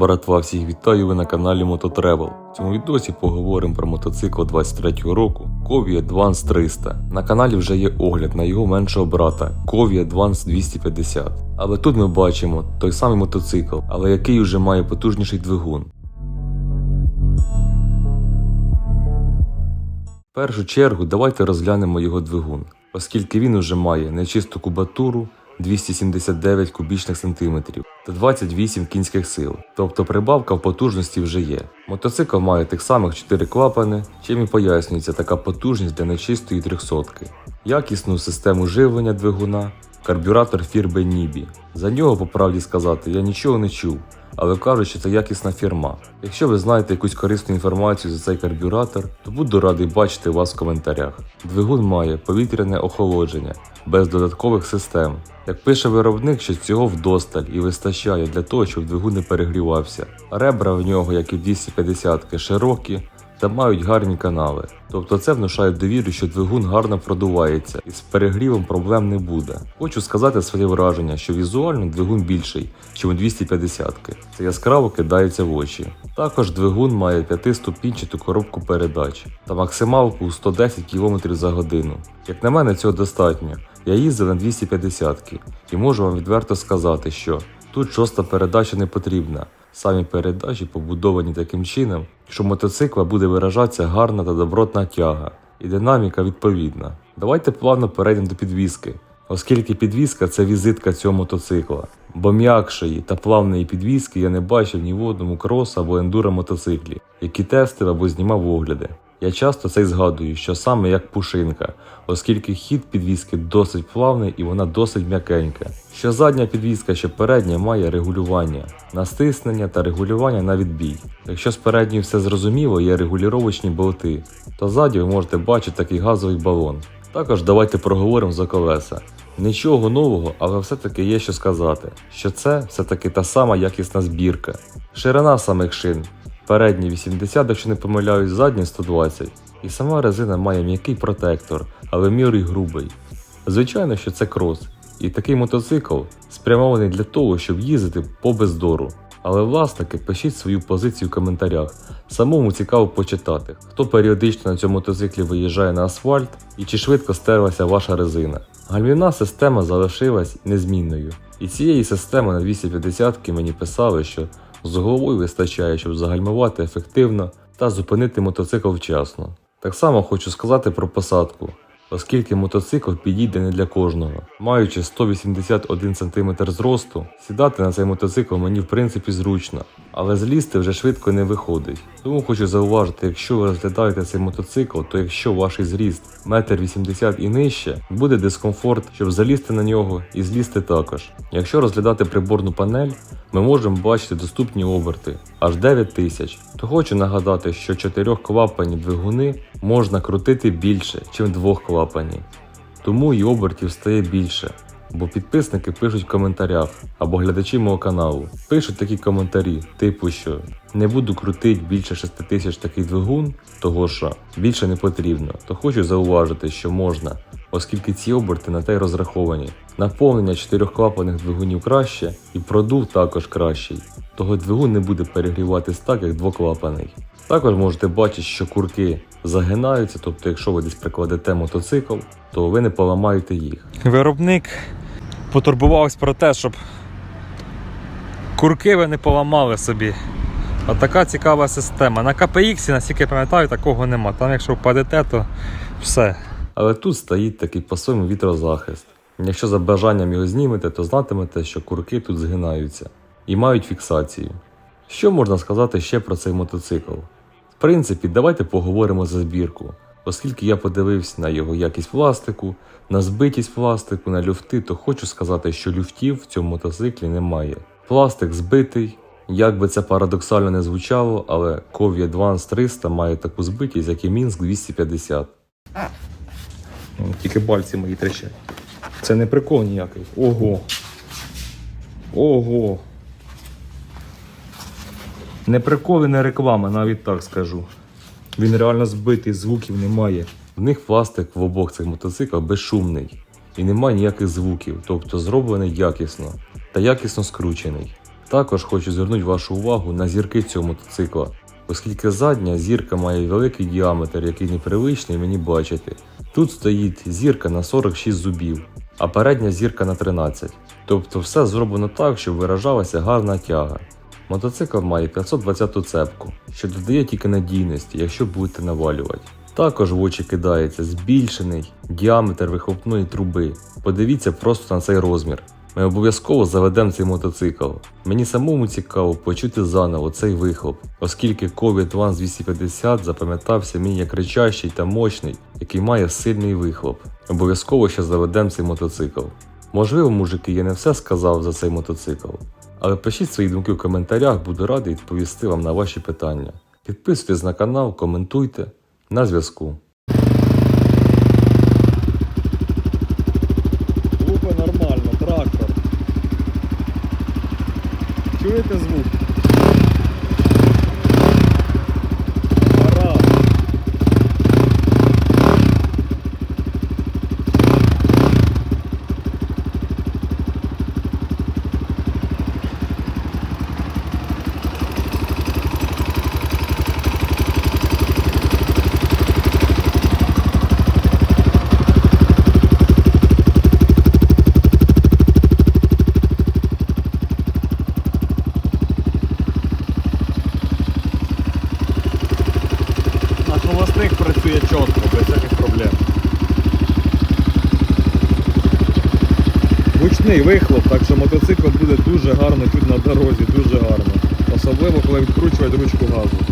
Братва, всіх вітаю ви на каналі Мототревел. В цьому відосі поговоримо про мотоцикл 23-го року Kovy Advance 300. На каналі вже є огляд на його меншого брата Kovy Advance 250. Але тут ми бачимо той самий мотоцикл, але який вже має потужніший двигун. В першу чергу давайте розглянемо його двигун, оскільки він уже має нечисту кубатуру 279 кубічних сантиметрів та 28 кінських сил, тобто прибавка в потужності вже є. Мотоцикл має тих самих 4 клапани, чим і пояснюється така потужність для нечистої 300 якісну систему живлення двигуна, карбюратор фірби Нібі. За нього, по правді сказати, я нічого не чув, але кажуть, що це якісна фірма. Якщо ви знаєте якусь корисну інформацію за цей карбюратор, то буду радий бачити вас в коментарях. Двигун має повітряне охолодження без додаткових систем. Як пише виробник, що цього вдосталь і вистачає для того, щоб двигун не перегрівався. Ребра в нього, як і в 250 широкі та мають гарні канали. Тобто це внушає довіру, що двигун гарно продувається і з перегрівом проблем не буде. Хочу сказати своє враження, що візуально двигун більший, ніж у 250-ки. Це яскраво кидається в очі. Також двигун має 5-ступінчату коробку передач та максималку у 110 км за годину. Як на мене, цього достатньо. Я їздив на 250-ки і можу вам відверто сказати, що тут шоста передача не потрібна. Самі передачі побудовані таким чином, що мотоцикла буде виражатися гарна та добротна тяга, і динаміка відповідна. Давайте плавно перейдемо до підвіски, оскільки підвіска це візитка цього мотоцикла. Бо м'якшої та плавної підвіски я не бачив ні в одному крос або ендуро мотоциклі, які тестив або знімав огляди. Я часто це й згадую, що саме як пушинка, оскільки хід підвіски досить плавний і вона досить м'якенька. Що задня підвіска, що передня має регулювання, настиснення та регулювання на відбій. Якщо з передньої все зрозуміло, є регулювачні болти, то ззаді ви можете бачити такий газовий балон. Також давайте проговоримо за колеса. Нічого нового, але все-таки є що сказати, що це все-таки та сама якісна збірка. Ширина самих шин передні 80, якщо не помиляюсь, задні 120. І сама резина має м'який протектор, але мірий грубий. Звичайно, що це крос, і такий мотоцикл спрямований для того, щоб їздити по бездору. Але власники пишіть свою позицію в коментарях. Самому цікаво почитати, хто періодично на цьому мотоциклі виїжджає на асфальт і чи швидко стерлася ваша резина. Гальмівна система залишилась незмінною. І цієї системи на 250 мені писали, що з головою вистачає, щоб загальмувати ефективно та зупинити мотоцикл вчасно. Так само хочу сказати про посадку, оскільки мотоцикл підійде не для кожного. Маючи 181 см зросту, сідати на цей мотоцикл мені в принципі зручно, але злізти вже швидко не виходить. Тому хочу зауважити, якщо ви розглядаєте цей мотоцикл, то якщо ваш зріст 1,80 м і нижче, буде дискомфорт, щоб залізти на нього і злізти також. Якщо розглядати приборну панель, ми можемо бачити доступні оберти аж 9 тисяч. То хочу нагадати, що 4 клапані двигуни можна крутити більше, ніж двох клапані. Тому і обертів стає більше. Бо підписники пишуть в коментарях або глядачі мого каналу пишуть такі коментарі, типу, що не буду крутити більше 6 тисяч такий двигун, того що більше не потрібно, то хочу зауважити, що можна, оскільки ці оберти на те й розраховані. Наповнення чотирьохклапаних двигунів краще і продув також кращий, того двигун не буде перегріватись так, як двоклапаний. Також можете бачити, що курки загинаються, тобто якщо ви десь прикладете мотоцикл, то ви не поламаєте їх. Виробник потурбувався про те, щоб курки ви не поламали собі. От така цікава система. На KPX, наскільки я пам'ятаю, такого нема. Там якщо впадете, то все. Але тут стоїть такий по-своєму вітрозахист. Якщо за бажанням його знімете, то знатимете, що курки тут згинаються і мають фіксацію. Що можна сказати ще про цей мотоцикл? В принципі, давайте поговоримо за збірку. Оскільки я подивився на його якість пластику, на збитість пластику, на люфти, то хочу сказати, що люфтів в цьому мотоциклі немає. Пластик збитий, як би це парадоксально не звучало, але Kovy Advance 300 має таку збитість, як і Мінськ 250. Тільки пальці мої трещать. Це не прикол ніякий. Ого. Ого. Не прикол і не реклама, навіть так скажу. Він реально збитий, звуків немає. В них пластик в обох цих мотоциклах безшумний і немає ніяких звуків, тобто зроблений якісно та якісно скручений. Також хочу звернути вашу увагу на зірки цього мотоцикла, оскільки задня зірка має великий діаметр, який непривичний мені бачити. Тут стоїть зірка на 46 зубів, а передня зірка на 13. Тобто все зроблено так, щоб виражалася гарна тяга. Мотоцикл має 520 цепку, що додає тільки надійності, якщо будете навалювати. Також в очі кидається збільшений діаметр вихлопної труби. Подивіться просто на цей розмір. Ми обов'язково заведемо цей мотоцикл. Мені самому цікаво почути заново цей вихлоп, оскільки Covid One 250 запам'ятався мені як кричащий та мощний, який має сильний вихлоп. Обов'язково ще заведемо цей мотоцикл. Можливо, мужики, я не все сказав за цей мотоцикл, але пишіть свої думки в коментарях, буду радий відповісти вам на ваші питання. Підписуйтесь на канал, коментуйте. На зв'язку. Лупи нормально, трактор. Чуєте звук? Холостик працює чітко, без всяких проблем. Гучний вихлоп, так що мотоцикл буде дуже гарно тут на дорозі, дуже гарно. Особливо, коли відкручувати ручку газу.